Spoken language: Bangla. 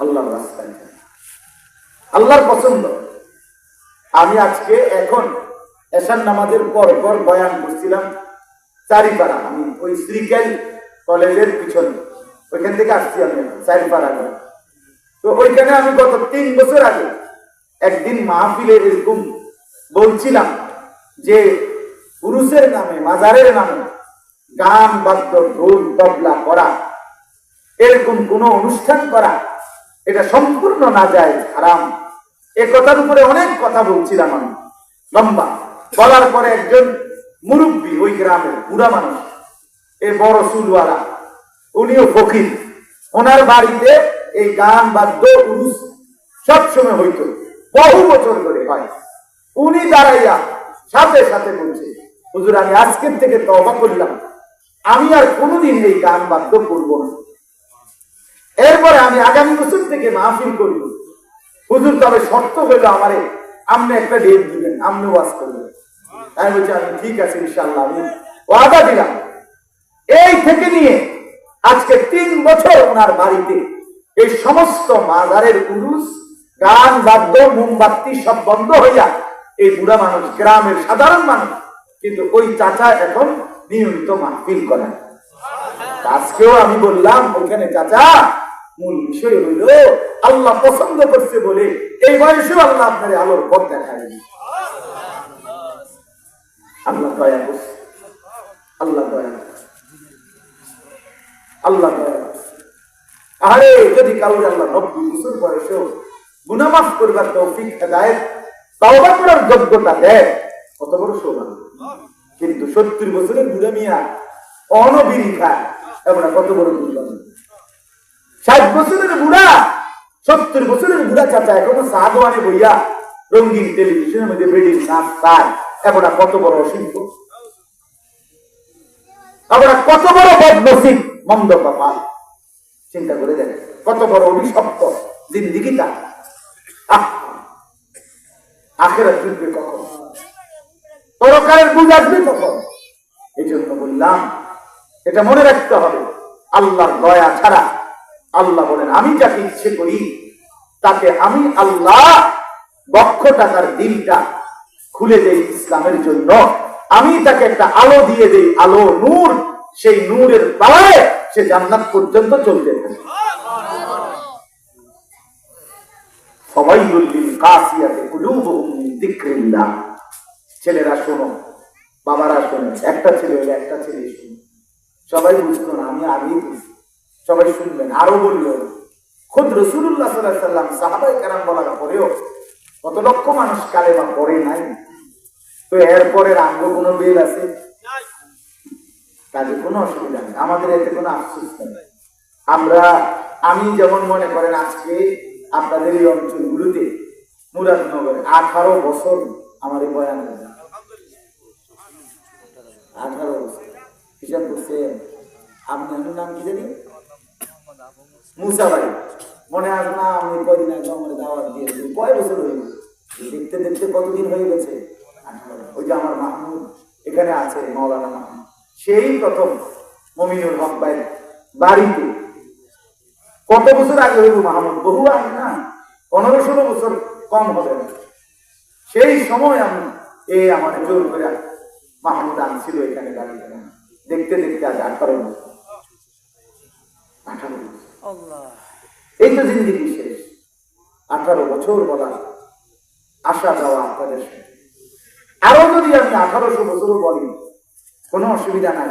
আল্লাহর রাস্তায়। আল্লাহর পছন্দ। আমি আজকে এখন এসার নামাজের পর পর বয়ান করছিলাম, চারিপাড়া, আমি ওই শ্রীকাল কলেজের পিছনে। ওইখান থেকে আসছি আমি, চারিপাড়া তো ওইখানে আমি গত তিন বছর আগে একদিন মাহফিলে এরকম বলছিলাম যে পুরুষের নামে, মাজারের নামে গান, বাদ্য, ঢোল, তবলা করা এরকম কোনো অনুষ্ঠান করা এটা সম্পূর্ণ না যায়, হারাম। এ কথার উপরে অনেক কথা বলছিলাম আমি। লম্বা। বলার পরে একজন মুরব্বী ওই গ্রামে বুড়া মানুষ এ বড় চুলওয়ালা, উনিও ফকির। ওনার বাড়িতে এই গান বাদ্য উরুস সবসময় হইতো, বহু বছর ধরে হয়। উনি দাঁড়াইয়া সাথে সাথে বলছে, হুজুর, আমি আজকের থেকে তবা করলাম। আমি আর কোনোদিন এই গান বাদ্য করব না। এরপরে আমি আগামী বছর থেকে মাহফিল করব হুজুর, তবে শর্ত হইল আমারে আপনি একটা ডেট দিবেন, আপনি ওয়াজ করবেন। আমি বলছি, আমি ঠিক আছে ইনশাল্লাহ আমি ওয়াদা দিলাম। এই থেকে নিয়ে আজকে তিন বছর ওনার বাড়িতে এই সমস্ত মাজারের পুরুষ গান, বাদ্য, মোমবাতি সব বন্ধ হইয়া এই বুড়া মানুষ, গ্রামের সাধারণ মানুষ, কিন্তু ওই চাচা এখন নিয়মিত মাহফিল করেন। আজকেও আমি বললাম ওখানে চাচা মূল বিষয় হইল আল্লাহ পছন্দ করছে বলে এই বয়সেও আল্লাহ আপনার আলোর পথ দেখায় আল্লাহ দয়া করছে আল্লাহ দয়া আল্লাহ দয়া আরে, যদি কাউরে আল্লাহ নব্বই বছর বয়সেও গুনামাফ করবার তৌফিক হেদায়ত, তাওবা করার যোগ্যতা দেয়, কত বড় সৌভাগ্য। কিন্তু সত্তর বছরের বুড়া মিয়া অনবিরি খায় আমরা কত বড় দুর্ভাগ্য। ষাট বছরের বুড়া, সত্তর বছরের বুড়া চাচা এখনও সাগওয়ানে বইয়া রঙিন টেলিভিশনের মধ্যে বেডিং নাচ তাই আমরা কত বড় অসিদ্ধ আমরা কত বড় বদনসিব, মন্দ কপাল চিন্তা করে দেখেন, কত বড় অভিশপ্ত জিন্দিগিটা। আহ! আখেরা জুটবে কখন? পরকালের বুঝ আসবে কখন? এই জন্য বললাম, এটা মনে রাখতে হবে, আল্লাহর দয়া ছাড়া আল্লাহ বলেন, আমি যাকে ইচ্ছে করি, তাকে আমি আল্লাহ লক্ষ টাকার দিনটা খুলে দেই ইসলামের জন্য। আমি তাকে একটা আলো দিয়ে দেই, আলো, নূর। সেই নূরের পালায় সে জান্নাত পর্যন্ত চলতে ছেলেরা, শোনো, বাবারা, শোনো, একটা ছেলে হলে একটা ছেলে, শুনো। সবাই বুঝতো না, আমি আগেই বুঝি সবাই শুনবেন। আরও বলল খুদ রসুল্লাহ সাল্লাহ সাল্লাম সাহাবাই কারাম বলার পরেও কত লক্ষ মানুষ কালেমা পড়ে নাই? তো এরপরে রাঙ্গ কোনো বেল আছে? কাজে কোনো অসুবিধা নেই। আমাদের এতে কোনো আফসোস নেই। আমরা, আমি যেমন মনে করেন আজকে আপনাদের এই অঞ্চলগুলোতে, মুরাদনগরে আঠারো বছর আমার এই বয়ান। আঠারো বছর। হিসাব করছে আপনি নাম কি জানি? মুসাবাড়ি। মনে আস না, আমি কদিন আগে আমার দাওয়াত দিয়েছি। কয় বছর হয়ে দেখতে দেখতে কতদিন হয়ে গেছে? ওই যে আমার মাহমুদ, এখানে আছে মৌলানা মাহমুদ। সেই প্রথম মমিনুল হক ভাই বাড়িতে। কত বছর আগে হইব মাহমুদ? বহু আগে না? পনেরো ষোলো বছর কম হবে না। সেই সময় আমি এ আমার জোর করে মাহমুদ আনছিল এখানে বাড়িতে দেখতে দেখতে আজ আঠারো বছর আঠারো বছর এই তো জিন্দিগি শেষ আঠারো বছর বলা আশা যাওয়া আপনাদের। আরও যদি আমি আঠারোশো বছরও বলি, কোনো অসুবিধা নাই